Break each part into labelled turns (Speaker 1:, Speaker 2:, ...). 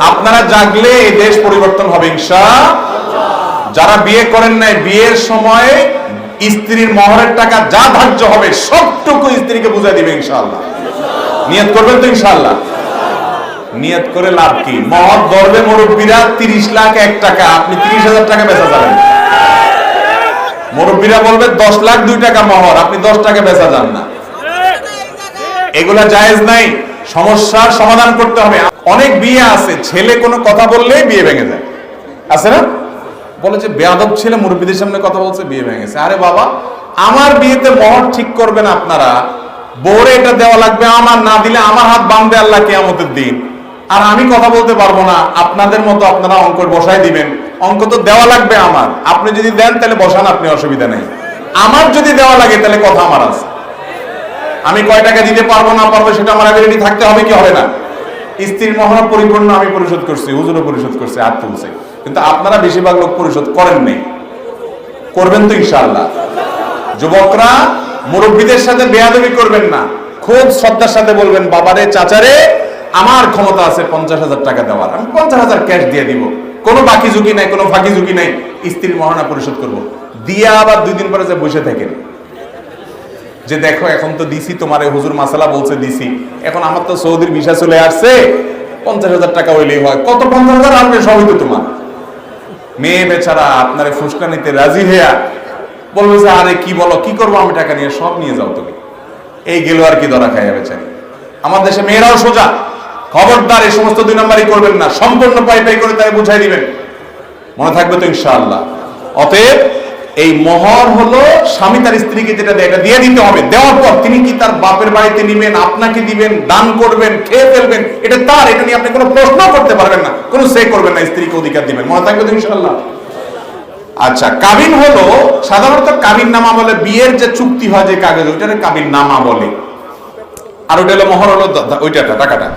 Speaker 1: আপনারা জাগলে এই দেশ পরিবর্তন হবে ইনশা যারা বিয়ে করেন নাই, বিয়ের সময় স্ত্রীর মহরের টাকা যা ধার্য হবে, সবটুকু স্ত্রীকে বুঝাই দিবে, ইনশাআল্লাহ। নিয়ত করবেন তো, ইনশাআল্লাহ? নিয়ত করে লাভ কি? মহর ধরবে মুরব্বীরা তিরিশ লাখ এক টাকা, আপনি তিরিশ হাজার টাকা বেচা যাবেন। মুরব্বীরা বলবে, দশ লাখ দুই টাকা মহর, আপনি দশ টাকা বেচা যান না। এগুলা জায়েজ নাই। সমস্যার সমাধান করতে হবে। অনেক বিয়ে আছে, ছেলে কোনো কথা বললেই বিয়ে ভেঙে যায়। আছে না? বলে যে বেয়াদব ছেলে মুরব্বীদের সামনে কথা বলছে, বিয়ে ভেঙেছে আরে বাবা, আমার বিয়েতে মহর ঠিক করবেন আপনারা। বোরে এটা দেওয়া লাগবে, আমার না দিলে আমার হাত বাঁধবে আল্লাহ কেয়ামতের দিন। আর আমি কথা বলতে পারব না, আপনাদের মতো আপনারা অঙ্ক বসাই দিবেন। অঙ্ক তো দেওয়া লাগবে আমার। আপনি যদি দেন, তাহলে বসান, আপনি অসুবিধা নেই। আমার যদি দেওয়া লাগে, তাহলে কথা আমার আছে। আমি কয় টাকা দিতে পারব, না পারব সেটা আমার অ্যাবিলিটি থাকতে হবে কি হবে না? স্ত্রীর মহড়া পরিপূর্ণ আমি পরিশোধ করছি, হুজুরও পরিশোধ করছে আর তুলছে। কিন্তু আপনারা বেশিরভাগ লোক পরিশোধ করেন নেই। করবেন তো ইনশাআল্লাহ। যুবকরা, মুরব্বীদের সাথে বেয়াদবি করবেন না। খুব শ্রদ্ধার সাথে বলবেন, বাবারে, চাচারে, আমার ক্ষমতা আছে পঞ্চাশ হাজার টাকা দেওয়ার। আমি পঞ্চাশ হাজার ক্যাশ দিয়ে দিব। কোনো বাকি ঝুঁকি নাই, কোনো ফাঁকি ঝুঁকি নাই। স্ত্রীর মহানা পরিশোধ করব। দিয়ে আবার দুই দিন পরে যে বসে থাকেন। যে দেখো, এখন তো দিছি তোমার হুজুর মাসালা বলছে দিছি এখন আমার তো সৌদির ভিসা চলে আসছে, পঞ্চাশ হাজার টাকা হইলেই হয়। কত পঞ্চাশ হাজার আসবে সবই তো তোমার। মেয়ে বেচারা, আপনার ফুসকা নিতে রাজি হইয়া বলবে যে, আরে কি বলো, কি করব আমি টাকা নিয়ে? সব নিয়ে যাও তুমি। এই গেল আর কি ধরা খাইয়া বেচারি। আমার দেশে মেয়েরাও সোজা। খবরদার, এই সমস্ত দুই নম্বরই করবেন না। সম্পূর্ণ পাই পাই করে তাই বুঝাই দিবেন। মনে থাকবে তো ইনশাআল্লাহ। অতএব এই মহর হলো স্বামী তার স্ত্রীকে যেটা দেয়, এটা দিয়ে দিতে হবে। দেওয়ার পর তিনি কি তার বাপের বাড়িতে নিবেন, আপনাকে দিবেন, দান করবেন, খেয়ে ফেলবেন, এটা তার, এটা নিয়ে আপনি কোনো প্রশ্ন করতে পারবেন না, কোনো সে করবেন না, স্ত্রীকে অধিকার দিবেন। মনে থাকবে ইনশাল্লাহ আচ্ছা কাবিন হলো, সাধারণত কাবিন নামা বলে বিয়ের যে চুক্তি হয় যে কাগজ, ওইটারে কাবিন নামা বলে আর ওইটা হলো মহর হলো ওইটা টাকাটা।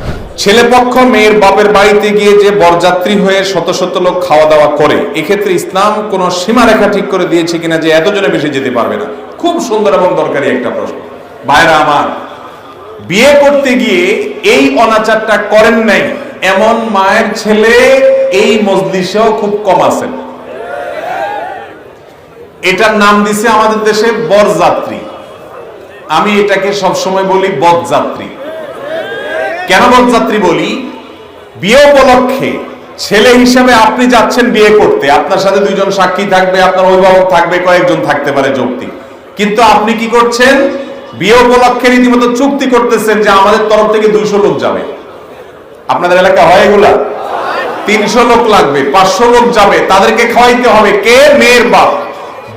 Speaker 1: ছেলে পক্ষ, মেয়ের বাপের বাড়িতে গিয়ে যে বরযাত্রী হয়ে শত শত লোক খাওয়া দাওয়া করে, এক্ষেত্রে ইসলাম কোন সীমারেখা ঠিক করে দিয়েছে কিনা যে এতজনে বেশি যেতে পারবে না? খুব সুন্দর এবং দরকারি একটা প্রশ্ন। ভাইরা আমার, বিয়ে করতে গিয়ে এই অনাচারটা করেন নাই। এমন মায়ের ছেলে এই মজলিসেও খুব কম আছেন। এটার নাম দিছে আমাদের দেশে বরযাত্রী। আমি এটাকে সবসময় বলি বদযাত্রী। কেন বদযাত্রী বলি? বিয়ে উপলক্ষে ছেলে হিসাবে আপনি যাচ্ছেন বিয়ে করতে। আপনার সাথে দুইজন সাক্ষী থাকবে, আপনার অভিভাবক থাকবে, কয়েকজন থাকতে পারে যৌক্তিক। কিন্তু আপনি কি করছেন? বিয়ে উপলক্ষে রীতিমতো চুক্তি করতেছেন যে আমাদের তরফ থেকে দুইশো লোক যাবে। আপনাদের এলাকা হয় এগুলা? তিনশো লোক লাগবে, পাঁচশো লোক যাবে। তাদেরকে খাওয়াইতে হবে। কে? মেয়ের বাপ।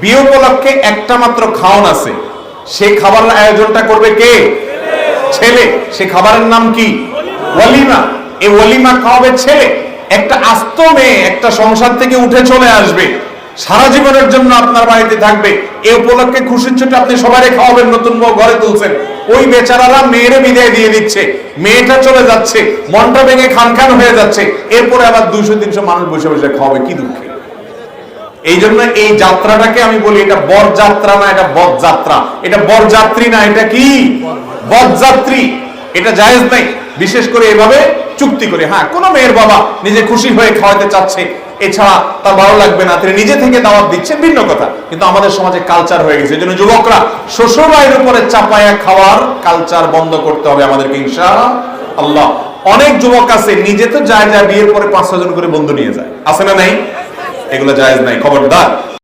Speaker 1: বিয়ে উপলক্ষে একটা মাত্র খাওয়ান আছে। সেই খাবারের আয়োজনটা করবে কে? ছেলে। সে খাবারের নাম কি? ওয়ালিমা। এই ওয়ালিমা খাওয়াবে ছেলে। একটা আস্ত মেয়ে একটা সংসার থেকে উঠে চলে আসবে। সারা জীবনের জন্য আপনার বাড়িতে থাকবে। এই উপলক্ষে খুশির ছুটে আপনি সবাই খাওয়াবেন, নতুন বউ ঘরে তুলছেন। ওই বেচারারা মেয়েরে বিদায় দিয়ে দিচ্ছে। মেয়েটা চলে যাচ্ছে। মনটা ভেঙে খান খান হয়ে যাচ্ছে। এরপরে আবার দুইশো তিনশো মানুষ বসে বসে খাওয়াবে। কি দুঃখে। এই জন্য এই যাত্রাটাকে আমি বলি এটা বর যাত্রা না, এটা বদ যাত্রা এটা বর যাত্রী না, এটা কি? বদ যাত্রী এটা জায়েজ নাই। বিশেষ করে এভাবে চুক্তি করে। হ্যাঁ কোন মেয়ের বাবা নিজে খুশি হয়ে খাওয়াতে চাচ্ছে, এছাড়া তার ভালো লাগবে না। তিনি নিজে থেকে দাওয়াত দিচ্ছেন, ভিন্ন কথা। কিন্তু আমাদের সমাজে কালচার হয়ে গেছে। এই যুবকরা, শ্বশুরবাড়ির উপরে চাপায়া খাওয়ার কালচার বন্ধ করতে হবে আমাদেরকে ইনশা আল্লাহ অনেক যুবক আছে, নিজে তো যায় যায় বিয়ের পরে পাঁচ ছজন করে বন্ধু নিয়ে যায়। আছে না নাই? এগুলো জায়েজ নাই। খবরদার